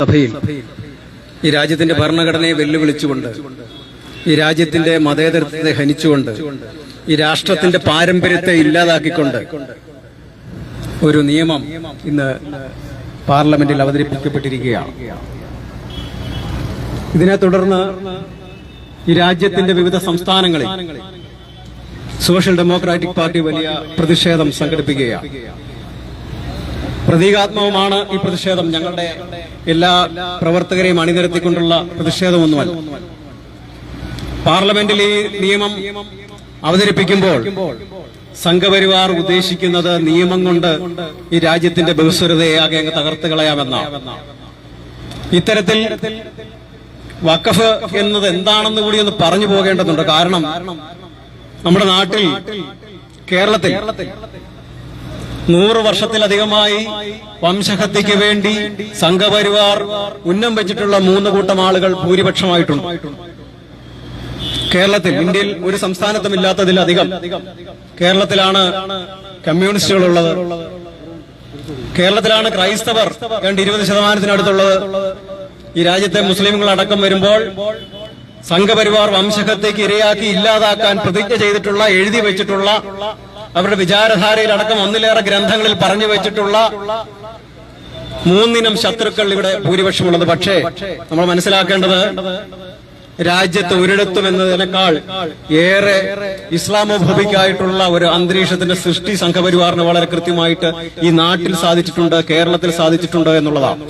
സഭയിൽ ഈ രാജ്യത്തിന്റെ ഭരണഘടനയെ വെല്ലുവിളിച്ചുകൊണ്ട് ഈ രാജ്യത്തിന്റെ മതേതരത്വത്തെ ഹനിച്ചുകൊണ്ട് ഈ രാഷ്ട്രത്തിന്റെ പാരമ്പര്യത്തെ ഇല്ലാതാക്കിക്കൊണ്ട് ഒരു നിയമം ഇന്ന് പാർലമെന്റിൽ അവതരിപ്പിക്കപ്പെട്ടിരിക്കുകയാണ്. ഇതിനെ തുടർന്ന് ഈ രാജ്യത്തിന്റെ വിവിധ സംസ്ഥാനങ്ങളിൽ സോഷ്യൽ ഡെമോക്രാറ്റിക് പാർട്ടി വലിയ പ്രതിഷേധം സംഘടിപ്പിക്കുകയാണ്. പ്രതീകാത്മകമാണ് ഈ പ്രതിഷേധം. ഞങ്ങളുടെ എല്ലാ പ്രവർത്തകരെയും അണിനിരത്തിക്കൊണ്ടുള്ള പ്രതിഷേധമൊന്നുമല്ല. പാർലമെന്റിൽ ഈ നിയമം അവതരിപ്പിക്കുമ്പോൾ സംഘപരിവാർ ഉദ്ദേശിക്കുന്നത് നിയമം കൊണ്ട് ഈ രാജ്യത്തിന്റെ ബഹുസ്വരതയെ ആകെ അങ്ങ് തകർത്ത് കളയാമെന്നാണ് ഇത്തരത്തിൽ വഖഫ് എന്നത് എന്താണെന്ന് കൂടി ഒന്ന് പറഞ്ഞു പോകേണ്ടതുണ്ട്. കാരണം നമ്മുടെ നാട്ടിൽ കേരളത്തിൽ നൂറ് വർഷത്തിലധികമായി വംശഹത്യക്ക് വേണ്ടി സംഘപരിവാർ ഉന്നം വെച്ചിട്ടുള്ള മൂന്ന് കൂട്ടം ആളുകൾ ഭൂരിപക്ഷമായിട്ടുണ്ട്. കേരളത്തിൽ ഇന്ത്യയിൽ ഒരു സംസ്ഥാനത്തും ഇല്ലാത്തതിലധികം കേരളത്തിലാണ് കമ്മ്യൂണിസ്റ്റുകളുള്ളത്. കേരളത്തിലാണ് ക്രൈസ്തവർ രണ്ട് ഇരുപത് ശതമാനത്തിനടുത്തുള്ളത്. ഈ രാജ്യത്തെ മുസ്ലിംകൾ അടക്കം വരുമ്പോൾ സംഘപരിവാർ വംശഹത്യക്ക് ഇരയാക്കി ഇല്ലാതാക്കാൻ പ്രതിജ്ഞ ചെയ്തിട്ടുള്ള എഴുതി വെച്ചിട്ടുള്ള അവരുടെ വിചാരധാരയിൽ അടക്കം ഒന്നിലേറെ ഗ്രന്ഥങ്ങളിൽ പറഞ്ഞു വെച്ചിട്ടുള്ള മൂന്നിനം ശത്രുക്കൾ ഇവിടെ ഭൂരിപക്ഷമുള്ളത്. പക്ഷേ നമ്മൾ മനസ്സിലാക്കേണ്ടത് രാജ്യത്ത് ഒരിടത്തും എന്നതിനേക്കാൾ ഏറെ ഇസ്ലാമോഭിക്കായിട്ടുള്ള ഒരു അന്തരീക്ഷത്തിന്റെ സൃഷ്ടി സംഘപരിവാറിന് വളരെ കൃത്യമായിട്ട് ഈ നാട്ടിൽ സാധിച്ചിട്ടുണ്ട് കേരളത്തിൽ സാധിച്ചിട്ടുണ്ട് എന്നുള്ളതാണ്.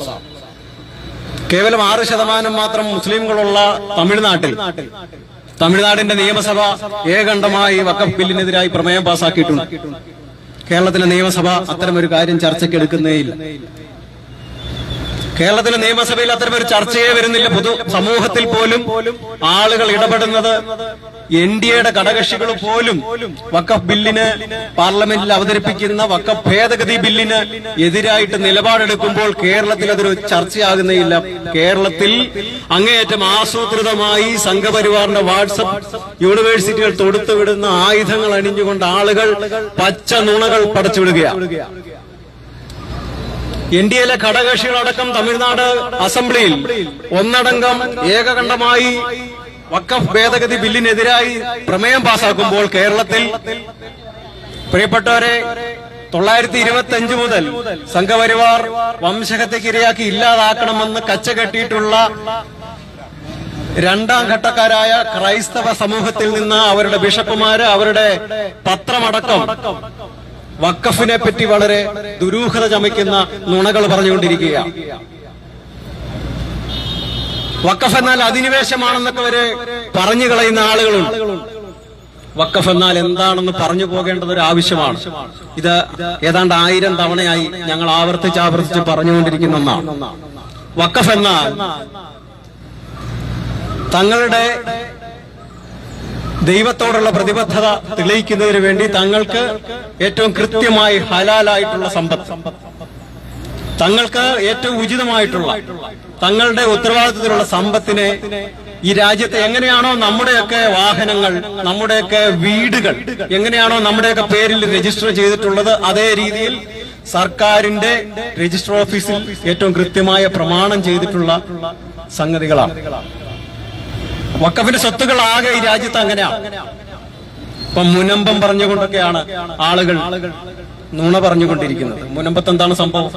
കേവലം ആറ് ശതമാനം മാത്രം മുസ്ലിംകളുള്ള തമിഴ്നാട്ടിൽ തമിഴ്നാടിന്റെ നിയമസഭ ഏകണ്ഠമായി വക്കഫ് ബില്ലിനെതിരായി പ്രമേയം പാസാക്കിയിട്ടുണ്ട്. കേരളത്തിലെ നിയമസഭ അത്തരമൊരു കാര്യം ചർച്ചയ്ക്ക് എടുക്കുന്നേയില്ല കേരളത്തിലെ നിയമസഭയിൽ അത്തരമൊരു ചർച്ചയെ വരുന്നില്ല. പൊതു സമൂഹത്തിൽ പോലും ആളുകൾ ഇടപെടുന്നത് എൻ ഡി എയുടെ ഘടകക്ഷികൾ പോലും വക്കഫ് ബില്ലിന് പാർലമെന്റിൽ അവതരിപ്പിക്കുന്ന വക്കഫ് ഭേദഗതി ബില്ലിന് എതിരായിട്ട് നിലപാടെടുക്കുമ്പോൾ കേരളത്തിൽ അതൊരു ചർച്ചയാകുന്നേയില്ല. കേരളത്തിൽ അങ്ങേയറ്റം ആസൂത്രിതമായി സംഘപരിവാറിന്റെ വാട്സപ്പ് യൂണിവേഴ്സിറ്റികൾ തൊടുത്തുവിടുന്ന ആയുധങ്ങൾ അണിഞ്ഞുകൊണ്ട് ആളുകൾ പച്ച നുണകൾ പടച്ചുവിടുകയാണ്. എൻ ഡി എയിലെ ഘടകകക്ഷികളടക്കം തമിഴ്നാട് അസംബ്ലിയിൽ ഒന്നടങ്കം ഏകകണ്ഠമായി വക്കഫ് ഭേദഗതി ബില്ലിനെതിരായി പ്രമേയം പാസാക്കുമ്പോൾ കേരളത്തിൽ പ്രിയപ്പെട്ടവരെ തൊള്ളായിരത്തി ഇരുപത്തി അഞ്ച് മുതൽ സംഘപരിവാർ വംശഹത്യക്കിരയാക്കി ഇല്ലാതാക്കണമെന്ന് കച്ചകെട്ടിയിട്ടുള്ള രണ്ടാം ഘട്ടക്കാരായ ക്രൈസ്തവ സമൂഹത്തിൽ നിന്ന് അവരുടെ ബിഷപ്പുമാര് അവരുടെ പത്രമടക്കം വക്കഫിനെ പറ്റി വളരെ ദുരൂഹത ചമയ്ക്കുന്ന നുണകൾ പറഞ്ഞുകൊണ്ടിരിക്കുക വക്കഫ് എന്നാൽ അധിനിവേശമാണെന്നൊക്കെ വരെ പറഞ്ഞു കളയുന്ന ആളുകളുണ്ട്. വക്കഫ് എന്നാൽ എന്താണെന്ന് പറഞ്ഞു പോകേണ്ടത് ഒരു ആവശ്യമാണ്. ഇത് ഏതാണ്ട് ആയിരം തവണയായി ഞങ്ങൾ ആവർത്തിച്ച് ആവർത്തിച്ച് പറഞ്ഞുകൊണ്ടിരിക്കുന്ന ഒന്നാണ്. വക്കഫ് എന്നാൽ തങ്ങളുടെ ദൈവത്തോടുള്ള പ്രതിബദ്ധത തെളിയിക്കുന്നതിന് വേണ്ടി തങ്ങൾക്ക് ഏറ്റവും കൃത്യമായി ഹലാലായിട്ടുള്ള സമ്പത്ത്. തങ്ങൾക്ക് ഏറ്റവും ഉചിതമായിട്ടുള്ള തങ്ങളുടെ ഉത്തരവാദിത്തത്തിലുള്ള സമ്പത്തിനെ ഈ രാജ്യത്തെ എങ്ങനെയാണോ നമ്മുടെയൊക്കെ വാഹനങ്ങൾ നമ്മുടെയൊക്കെ വീടുകൾ എങ്ങനെയാണോ നമ്മുടെയൊക്കെ പേരിൽ രജിസ്റ്റർ ചെയ്തിട്ടുള്ളത് അതേ രീതിയിൽ സർക്കാരിന്റെ രജിസ്റ്റർ ഓഫീസിൽ ഏറ്റവും കൃത്യമായ പ്രമാണം ചെയ്തിട്ടുള്ള സംഗതികളാണ്. വക്കഫിന്റെ സ്വത്തുകൾ ആകെ ഈ രാജ്യത്ത് അങ്ങനെയാണ് ഇപ്പൊ മുനമ്പം പറഞ്ഞുകൊണ്ടൊക്കെയാണ് ആളുകൾ നുണ പറഞ്ഞുകൊണ്ടിരിക്കുന്നത്. മുനമ്പത്ത് എന്താണ് സംഭവം?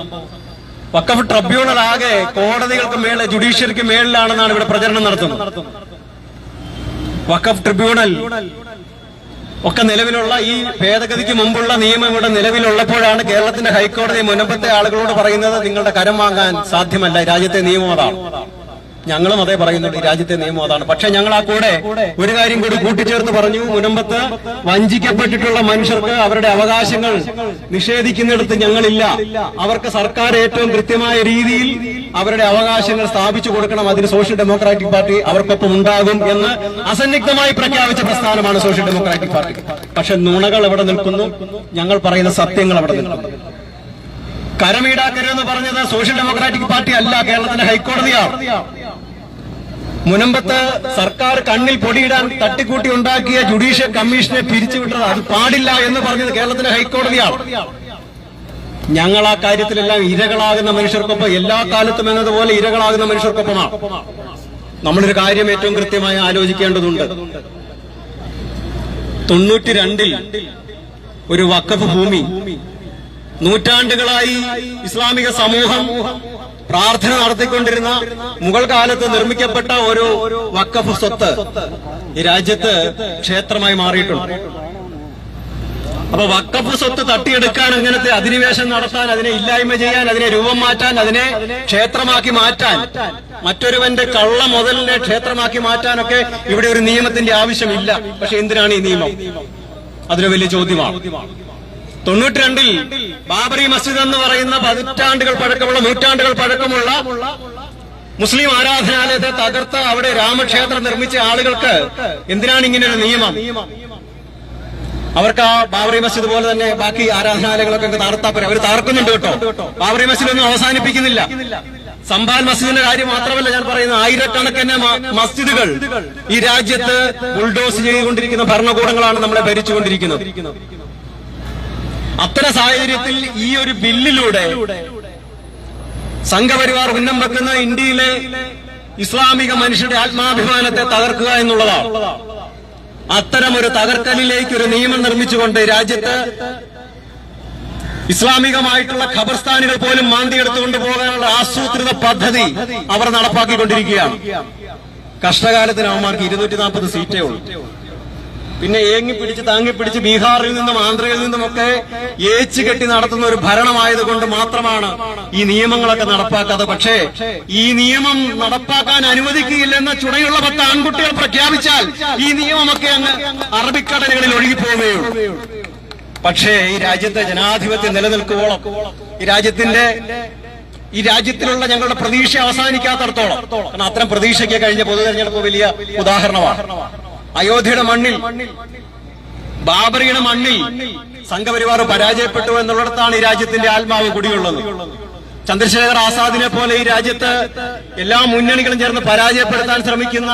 വക്കഫ് ട്രിബ്യൂണൽ ആകെ കോടതികൾക്ക് മേലെ ജുഡീഷ്യറിക്ക് മേളിലാണെന്നാണ് ഇവിടെ പ്രചരണം നടത്തുന്നത്. വക്കഫ് ട്രിബ്യൂണൽ ഒക്കെ നിലവിലുള്ള ഈ ഭേദഗതിക്ക് മുമ്പുള്ള നിയമം ഇവിടെ നിലവിലുള്ളപ്പോഴാണ് കേരളത്തിന്റെ ഹൈക്കോടതി മുനമ്പത്തെ ആളുകളോട് പറയുന്നത് നിങ്ങളുടെ കരം വാങ്ങാൻ സാധ്യമല്ല രാജ്യത്തെ നിയമം അതാണ്. ഞങ്ങളും അതേ പറയുന്നുണ്ട്. ഈ രാജ്യത്തെ നിയമം അതാണ്. പക്ഷെ ഞങ്ങൾ ആ കൂടെ ഒരു കാര്യം കൂടി കൂട്ടിച്ചേർത്ത് പറഞ്ഞു. മുനമ്പത്ത് വഞ്ചിക്കപ്പെട്ടിട്ടുള്ള മനുഷ്യർക്ക് അവരുടെ അവകാശങ്ങൾ നിഷേധിക്കുന്നിടത്ത് ഞങ്ങളില്ല. അവർക്ക് സർക്കാർ ഏറ്റവും കൃത്യമായ രീതിയിൽ അവരുടെ അവകാശങ്ങൾ സ്ഥാപിച്ചു കൊടുക്കണം. അതിന് സോഷ്യൽ ഡെമോക്രാറ്റിക് പാർട്ടി അവർക്കൊപ്പം ഉണ്ടാകും എന്ന് അസന്നിഗ്ധമായി പ്രഖ്യാപിച്ച പ്രസ്ഥാനമാണ് സോഷ്യൽ ഡെമോക്രാറ്റിക് പാർട്ടി. പക്ഷെ നുണകൾ എവിടെ നിൽക്കുന്നു. ഞങ്ങൾ പറയുന്ന സത്യങ്ങൾ അവിടെ നിൽക്കുന്നു. കരമീടാക്കരുതെന്ന് പറഞ്ഞത് സോഷ്യൽ ഡെമോക്രാറ്റിക് പാർട്ടി അല്ല. കേരളത്തിന്റെ ഹൈക്കോടതിയാണ്. മുനമ്പത്ത് സർക്കാർ കണ്ണിൽ പൊടിയിടാൻ തട്ടിക്കൂട്ടി ഉണ്ടാക്കിയ ജുഡീഷ്യൽ കമ്മീഷനെ പിരിച്ചുവിട്ടത് അത് പാടില്ല എന്ന് പറഞ്ഞത് കേരളത്തിലെ ഹൈക്കോടതിയാണ്. ഞങ്ങൾ ആ കാര്യത്തിലെല്ലാം ഇരകളാകുന്ന മനുഷ്യർക്കൊപ്പം എല്ലാ കാലത്തും എന്നതുപോലെ ഇരകളാകുന്ന മനുഷ്യർക്കൊപ്പമാണ്. നമ്മളൊരു കാര്യം ഏറ്റവും കൃത്യമായി ആലോചിക്കേണ്ടതുണ്ട്. തൊണ്ണൂറ്റി രണ്ടിൽ ഒരു വക്കഫ് ഭൂമി നൂറ്റാണ്ടുകളായി ഇസ്ലാമിക സമൂഹം പ്രാർത്ഥന നടത്തിക്കൊണ്ടിരുന്ന മുഗൾ കാലത്ത് നിർമ്മിക്കപ്പെട്ട ഒരു വക്കഫ് സ്വത്ത് ഈ രാജ്യത്ത് ക്ഷേത്രമായി മാറിയിട്ടുണ്ട്. അപ്പൊ വക്കഫ് സ്വത്ത് തട്ടിയെടുക്കാൻ അങ്ങനത്തെ അധിനിവേശം നടത്താൻ അതിനെ ഇല്ലായ്മ ചെയ്യാൻ അതിനെ രൂപം മാറ്റാൻ അതിനെ ക്ഷേത്രമാക്കി മാറ്റാൻ മറ്റൊരുവന്റെ കള്ള മുതലിനെ ക്ഷേത്രമാക്കി മാറ്റാനൊക്കെ ഇവിടെ ഒരു നിയമത്തിന്റെ ആവശ്യമില്ല. പക്ഷെ എന്തിനാണ് ഈ നിയമം? അതൊരു വലിയ ചോദ്യമാണ്. തൊണ്ണൂറ്റി രണ്ടിൽ ബാബറി മസ്ജിദ് എന്ന് പറയുന്ന പതിറ്റാണ്ടുകൾ പഴക്കമുള്ള നൂറ്റാണ്ടുകൾ പഴക്കമുള്ള മുസ്ലിം ആരാധനാലയത്തെ തകർത്ത് അവിടെ രാമക്ഷേത്രം നിർമ്മിച്ച ആളുകൾക്ക് എന്തിനാണ് ഇങ്ങനെ ഒരു നിയമം? അവർക്ക് ആ ബാബറി മസ്ജിദ് പോലെ തന്നെ ബാക്കി ആരാധനാലയങ്ങളൊക്കെ നടത്താൻ തകർത്താ അവർ തകർക്കുന്നുണ്ട് കേട്ടോ. ബാബറി മസ്ജിദ് ഒന്നും അവസാനിപ്പിക്കുന്നില്ല. സംബാൽ മസ്ജിദിന്റെ കാര്യം മാത്രമല്ല ഞാൻ പറയുന്നത്. ആയിരക്കണക്കിന് മസ്ജിദുകൾ ഈ രാജ്യത്ത് ബുൾഡോസ് ചെയ്തുകൊണ്ടിരിക്കുന്ന ഭരണകൂടങ്ങളാണ് നമ്മളെ ഭരിച്ചുകൊണ്ടിരിക്കുന്നത്. അത്തരം സാഹചര്യത്തിൽ ഈ ഒരു ബില്ലിലൂടെ സംഘപരിവാർ ഉന്നം വെക്കുന്ന ഇന്ത്യയിലെ ഇസ്ലാമിക മനുഷ്യരുടെ ആത്മാഭിമാനത്തെ തകർക്കുക എന്നുള്ളതാണ്. അത്തരം ഒരു തകർക്കലിലേക്ക് ഒരു നിയമം നിർമ്മിച്ചുകൊണ്ട് രാജ്യത്ത് ഇസ്ലാമികമായിട്ടുള്ള ഖബർസ്ഥാനികൾ പോലും മാന്തിയെടുത്തുകൊണ്ട് പോകാനുള്ള ആസൂത്രിത പദ്ധതി അവർ നടപ്പാക്കിക്കൊണ്ടിരിക്കുകയാണ്. കഷ്ടകാലത്തിന് അവന്മാർക്ക് ഇരുന്നൂറ്റി നാൽപ്പത് സീറ്റേ ഉള്ളൂ. പിന്നെ ഏങ്ങി പിടിച്ച് താങ്ങി പിടിച്ച് ബീഹാറിൽ നിന്നും ആന്ധ്രയിൽ നിന്നുമൊക്കെ ഏച്ചു കെട്ടി നടത്തുന്ന ഒരു ഭരണമായതുകൊണ്ട് മാത്രമാണ് ഈ നിയമങ്ങളൊക്കെ നടപ്പാക്കാതെ പക്ഷേ ഈ നിയമം നടപ്പാക്കാൻ അനുവദിക്കുകയില്ലെന്ന ചുണയുള്ള പത്ത് ആൺകുട്ടികൾ പ്രഖ്യാപിച്ചാൽ ഈ നിയമമൊക്കെ അങ്ങ് അറബിക്കടലുകളിൽ ഒഴുകിപ്പോവുകയുള്ളൂ പക്ഷേ ഈ രാജ്യത്തെ ജനാധിപത്യം നിലനിൽക്കുവോളം ഈ രാജ്യത്തിന്റെ ഈ രാജ്യത്തിലുള്ള ഞങ്ങളുടെ പ്രതീക്ഷ അവസാനിക്കാത്തടത്തോളം കാരണം അത്തരം പ്രതീക്ഷയ്ക്ക് കഴിഞ്ഞ പൊതുതെരഞ്ഞെടുപ്പ് വലിയ ഉദാഹരണമാണ്. അയോധ്യയുടെ മണ്ണിൽ ബാബറിയുടെ മണ്ണിൽ സംഘപരിവാർ പരാജയപ്പെട്ടു എന്നുള്ളിടത്താണ് ഈ രാജ്യത്തിന്റെ ആത്മാവ് കുടിയുള്ളത്. ചന്ദ്രശേഖർ ആസാദിനെ പോലെ ഈ രാജ്യത്ത് എല്ലാ മുന്നണികളും ചേർന്ന് പരാജയപ്പെടുത്താൻ ശ്രമിക്കുന്ന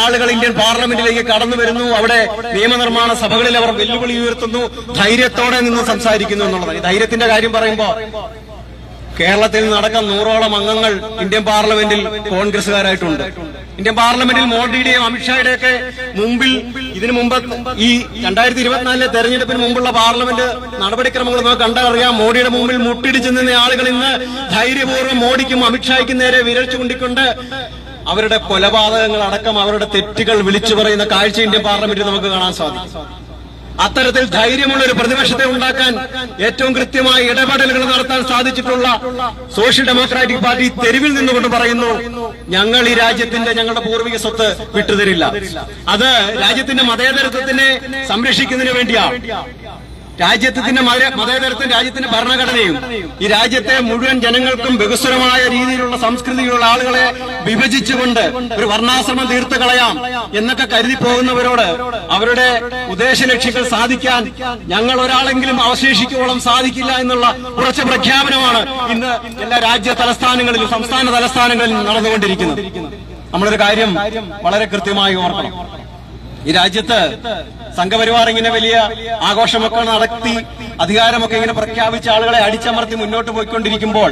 ആളുകൾ ഇന്ത്യൻ പാർലമെന്റിലേക്ക് കടന്നു വരുന്നു. അവിടെ നിയമനിർമ്മാണ സഭകളിൽ അവർ വെല്ലുവിളി ഉയർത്തുന്നു. ധൈര്യത്തോടെ നിന്ന് സംസാരിക്കുന്നു എന്നുള്ളതാണ്. ധൈര്യത്തിന്റെ കാര്യം പറയുമ്പോ കേരളത്തിൽ നടക്കുന്ന നൂറോളം അംഗങ്ങൾ ഇന്ത്യൻ പാർലമെന്റിൽ കോൺഗ്രസുകാരായിട്ടുണ്ട് ഇന്ത്യൻ പാർലമെന്റിൽ മോഡിയുടെയും അമിത്ഷായുടെയൊക്കെ മുമ്പിൽ ഇതിനു മുമ്പ് ഈ രണ്ടായിരത്തി ഇരുപത്തിനാലിലെ തെരഞ്ഞെടുപ്പിന് മുമ്പുള്ള പാർലമെന്റ് നടപടിക്രമങ്ങൾ നമുക്ക് കണ്ടറിയാം. മോഡിയുടെ മുമ്പിൽ മുട്ടിടിച്ചു നിന്ന ആളുകൾ ഇന്ന് ധൈര്യപൂർവം മോഡിക്കും അമിത്ഷായ്ക്കും നേരെ വിരൽ ചൂണ്ടിക്കൊണ്ട് അവരുടെ കൊലപാതകങ്ങൾ അടക്കം അവരുടെ തെറ്റുകൾ വിളിച്ചു പറയുന്ന കാഴ്ച ഇന്ത്യൻ പാർലമെന്റിൽ നമുക്ക് കാണാൻ സാധിക്കും. അത്തരത്തിൽ ധൈര്യമുള്ള ഒരു പ്രതിപക്ഷത്തെ ഉണ്ടാക്കാൻ ഏറ്റവും കൃത്യമായ ഇടപെടലുകൾ നടത്താൻ സാധിച്ചിട്ടുള്ള സോഷ്യൽ ഡെമോക്രാറ്റിക് പാർട്ടി തെരുവിൽ നിന്നുകൊണ്ട് പറയുന്നു ഞങ്ങൾ ഈ രാജ്യത്തിന്റെ ഞങ്ങളുടെ പൂർവിക സ്വത്ത് വിട്ടുതരില്ല. അത് രാജ്യത്തിന്റെ മതേതരത്വത്തിനെ സംരക്ഷിക്കുന്നതിന് വേണ്ടിയാണ് രാജ്യത്തിന്റെ മത- മതേതരത്വം രാജ്യത്തിന്റെ ഭരണഘടനയും ഈ രാജ്യത്തെ മുഴുവൻ ജനങ്ങൾക്കും ബഹുസ്വരമായ രീതിയിലുള്ള സംസ്കൃതിയിലുള്ള ആളുകളെ വിഭജിച്ചുകൊണ്ട് ഒരു വർണാശ്രമം തീർത്ത് കളയാം എന്നൊക്കെ കരുതി പോകുന്നവരോട് അവരുടെ ഉദ്ദേശ ലക്ഷ്യങ്ങൾ സാധിക്കാൻ ഞങ്ങൾ ഒരാളെങ്കിലും അവശേഷിക്കുവോളം സാധിക്കില്ല എന്നുള്ള ഉറച്ച പ്രഖ്യാപനമാണ് ഇന്ന് എല്ലാ രാജ്യ തലസ്ഥാനങ്ങളിലും സംസ്ഥാന തലസ്ഥാനങ്ങളിലും നടന്നുകൊണ്ടിരിക്കുന്നത്. നമ്മളൊരു കാര്യം വളരെ കൃത്യമായി ഓർക്കണം. ഈ രാജ്യത്ത് സംഘപരിവാർ ഇങ്ങനെ വലിയ ആഘോഷമൊക്കെ നടത്തി അധികാരമൊക്കെ ഇങ്ങനെ പ്രഖ്യാപിച്ച ആളുകളെ അടിച്ചമർത്തി മുന്നോട്ട് പോയിക്കൊണ്ടിരിക്കുമ്പോൾ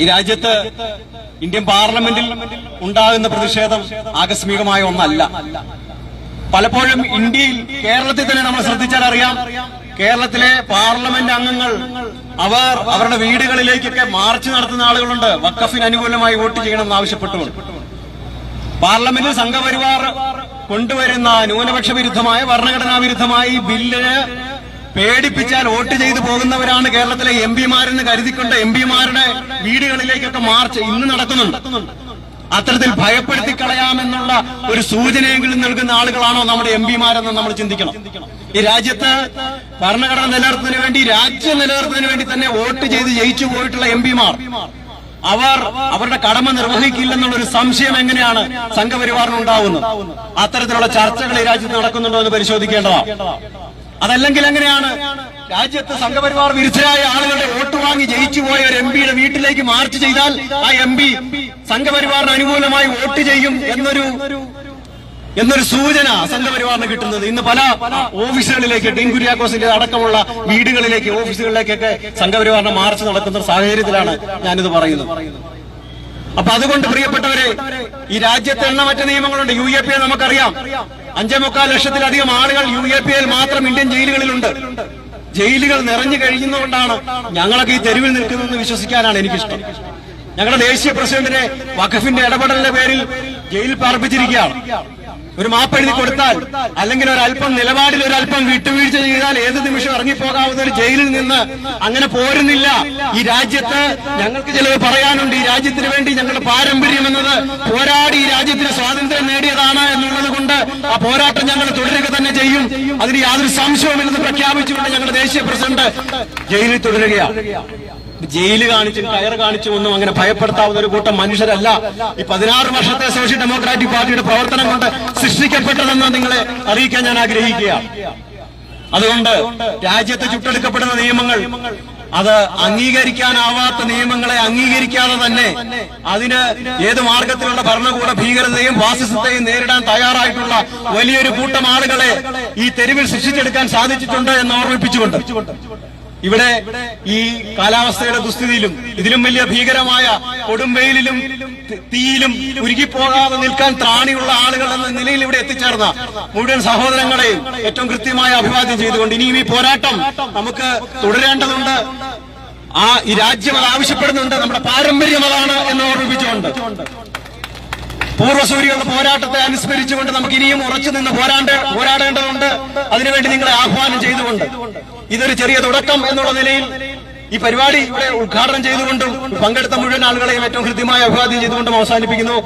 ഈ രാജ്യത്ത് ഇന്ത്യൻ പാർലമെന്റിൽ ഉണ്ടാകുന്ന പ്രതിഷേധം ആകസ്മികമായ ഒന്നല്ല. പലപ്പോഴും ഇന്ത്യയിൽ കേരളത്തിൽ തന്നെ നമ്മൾ ശ്രദ്ധിച്ചാൽ അറിയാം കേരളത്തിലെ പാർലമെന്റ് അംഗങ്ങൾ അവർ അവരുടെ വീടുകളിലേക്കൊക്കെ മാർച്ച് നടത്തുന്ന ആളുകളുണ്ട് വക്കഫിന് അനുകൂലമായി വോട്ട് ചെയ്യണമെന്ന് ആവശ്യപ്പെട്ടുകൊണ്ട്. പാർലമെന്റിൽ സംഘപരിവാർ കൊണ്ടുവരുന്ന ന്യൂനപക്ഷ വിരുദ്ധമായ ഭരണഘടനാ വിരുദ്ധമായി ബില്ലിന് പേടിപ്പിച്ചാൽ വോട്ട് ചെയ്തു പോകുന്നവരാണ് കേരളത്തിലെ എം പിമാരെന്ന് കരുതിക്കൊണ്ട് എം പിമാരുടെ വീടുകളിലേക്കൊക്കെ മാർച്ച് ഇന്ന് നടക്കുന്നുണ്ട്. അത്തരത്തിൽ ഭയപ്പെടുത്തി കളയാമെന്നുള്ള ഒരു സൂചനയെങ്കിലും നൽകുന്ന ആളുകളാണോ നമ്മുടെ എം പിമാരെന്ന് നമ്മൾ ചിന്തിക്കണം. ഈ രാജ്യത്ത് ഭരണഘടന നിലനിർത്തുന്നതിന് വേണ്ടി രാജ്യം നിലനിർത്തുന്നതിന് വേണ്ടി തന്നെ വോട്ട് ചെയ്ത് ജയിച്ചു പോയിട്ടുള്ള എം പിമാർ. അവർ അവരുടെ കടമ നിർവഹിക്കില്ലെന്നുള്ള ഒരു സംശയം എങ്ങനെയാണ് സംഘപരിവാറിന് ഉണ്ടാവുന്നത് അത്തരത്തിലുള്ള ചർച്ചകൾ ഈ രാജ്യത്ത് നടക്കുന്നുണ്ടോ എന്ന് പരിശോധിക്കേണ്ടതാണ്. അതല്ലെങ്കിൽ എങ്ങനെയാണ് രാജ്യത്ത് സംഘപരിവാർ വിരുദ്ധരായ ആളുകളുടെ വോട്ട് വാങ്ങി ജയിച്ചു പോയ ഒരു എം പിയുടെ വീട്ടിലേക്ക് മാർച്ച് ചെയ്താൽ ആ എം പി സംഘപരിവാറിന് അനുകൂലമായി വോട്ട് ചെയ്യും എന്നൊരു എന്നൊരു സൂചന സംഘപരിവാറിന് കിട്ടുന്നത്. ഇന്ന് പല ഓഫീസുകളിലേക്ക് ടീം കുര്യാക്കോസിന്റെ അടക്കമുള്ള വീടുകളിലേക്ക് ഓഫീസുകളിലേക്കൊക്കെ സംഘപരിവാറിന് മാർച്ച് നടക്കുന്ന സാഹചര്യത്തിലാണ് ഞാനിത് പറയുന്നത്. അപ്പൊ അതുകൊണ്ട് പ്രിയപ്പെട്ടവരെ ഈ രാജ്യത്ത് എണ്ണമറ്റ നിയമങ്ങളുണ്ട്. യു എ പി എ നമുക്കറിയാം. അഞ്ചേ മുക്കാൽ ലക്ഷത്തിലധികം ആളുകൾ യു എ പി എയിൽ മാത്രം ഇന്ത്യൻ ജയിലുകളിലുണ്ട്. ജയിലുകൾ നിറഞ്ഞു കഴിയുന്നതുകൊണ്ടാണ് ഞങ്ങളൊക്കെ ഈ തെരുവിൽ നിൽക്കുന്നതെന്ന് വിശ്വസിക്കാനാണ് എനിക്കിഷ്ടം. ഞങ്ങളുടെ ദേശീയ പ്രസിഡന്റിനെ വഖഫിന്റെ ഇടപെടലിന്റെ പേരിൽ ജയിലിൽ പാർപ്പിച്ചിരിക്കുകയാണ്. ഒരു മാപ്പ് എഴുതി കൊടുത്താൽ അല്ലെങ്കിൽ ഒരല്പം നിലപാടിൽ ഒരല്പം വിട്ടുവീഴ്ച ചെയ്താൽ ഏത് നിമിഷം ഇറങ്ങിപ്പോകാവുന്ന ഒരു ജയിലിൽ നിന്ന് അങ്ങനെ പോരുന്നില്ല. ഈ രാജ്യത്ത് ഞങ്ങൾക്ക് ചിലത് പറയാനുണ്ട്. ഈ രാജ്യത്തിന് വേണ്ടി ഞങ്ങളുടെ പാരമ്പര്യം എന്നത് പോരാടി ഈ രാജ്യത്തിന് സ്വാതന്ത്ര്യം നേടിയതാണ് എന്നുള്ളത് കൊണ്ട് ആ പോരാട്ടം ഞങ്ങൾ തുടരുക തന്നെ ചെയ്യും. അതിന് യാതൊരു സംശയവുമില്ലെന്ന് പ്രഖ്യാപിച്ചുകൊണ്ട് ഞങ്ങളുടെ ദേശീയ പ്രസിഡന്റ് ജയിലിൽ തുടരുകയാണ്. ജയിൽ കാണിച്ചും കയർ കാണിച്ചും ഒന്നും അങ്ങനെ ഭയപ്പെടുത്താവുന്ന ഒരു കൂട്ടം മനുഷ്യരല്ല. ഈ പതിനാറ് വർഷത്തെ സോഷ്യൽ ഡെമോക്രാറ്റിക് പാർട്ടിയുടെ പ്രവർത്തനം കൊണ്ട് സൃഷ്ടിക്കപ്പെട്ടതെന്ന് നിങ്ങളെ അറിയിക്കാൻ ഞാൻ ആഗ്രഹിക്കുക. അതുകൊണ്ട് രാജ്യത്ത് ചുട്ടെടുക്കപ്പെടുന്ന നിയമങ്ങൾ അത് അംഗീകരിക്കാനാവാത്ത നിയമങ്ങളെ അംഗീകരിക്കാതെ തന്നെ അതിന് ഏത് മാർഗത്തിലുള്ള ഭരണകൂട ഭീകരതയും ഫാസിസത്തെയും നേരിടാൻ തയ്യാറായിട്ടുള്ള വലിയൊരു കൂട്ടം ആളുകളെ ഈ തെരുവിൽ സൃഷ്ടിച്ചെടുക്കാൻ സാധിച്ചിട്ടുണ്ട് എന്ന് ഓർമ്മിപ്പിച്ചുകൊണ്ട്. ഇവിടെ ഈ കാലാവസ്ഥയുടെ ദുസ്ഥിതിയിലും ഇതിലും വലിയ ഭീകരമായ കൊടും വെയിലിലും തീയിലും ഉരുകിപ്പോകാതെ നിൽക്കാൻ ത്രാണിയുള്ള ആളുകൾ എന്ന നിലയിൽ ഇവിടെ എത്തിച്ചേർന്ന മുഴുവൻ സഹോദരങ്ങളെയും ഏറ്റവും കൃത്യമായ അഭിവാദ്യം ചെയ്തുകൊണ്ട് ഇനിയും ഈ പോരാട്ടം നമുക്ക് തുടരേണ്ടതുണ്ട്. ആ ഈ രാജ്യം അത് ആവശ്യപ്പെടുന്നുണ്ട്. നമ്മുടെ പാരമ്പര്യം അതാണ് എന്ന് ഓർമ്മിപ്പിച്ചുകൊണ്ട്. പൂർവസൂരികളുടെ പോരാട്ടത്തെ അനുസ്മരിച്ചുകൊണ്ട് നമുക്ക് ഇനിയും ഉറച്ചു നിന്ന് പോരാണ്ട് പോരാടേണ്ടതുണ്ട്. അതിനുവേണ്ടി നിങ്ങളെ ആഹ്വാനം ചെയ്തുകൊണ്ട്. ഇതൊരു ചെറിയ തുടക്കം എന്നുള്ള നിലയിൽ ഈ പരിപാടി ഇവിടെ ഉദ്ഘാടനം ചെയ്തുകൊണ്ടും പങ്കെടുത്ത മുഴുവൻ ആളുകളെയും ഏറ്റവും ഹൃദ്യമായ അഭിവാദ്യം ചെയ്തുകൊണ്ടും അവസാനിപ്പിക്കുന്നു.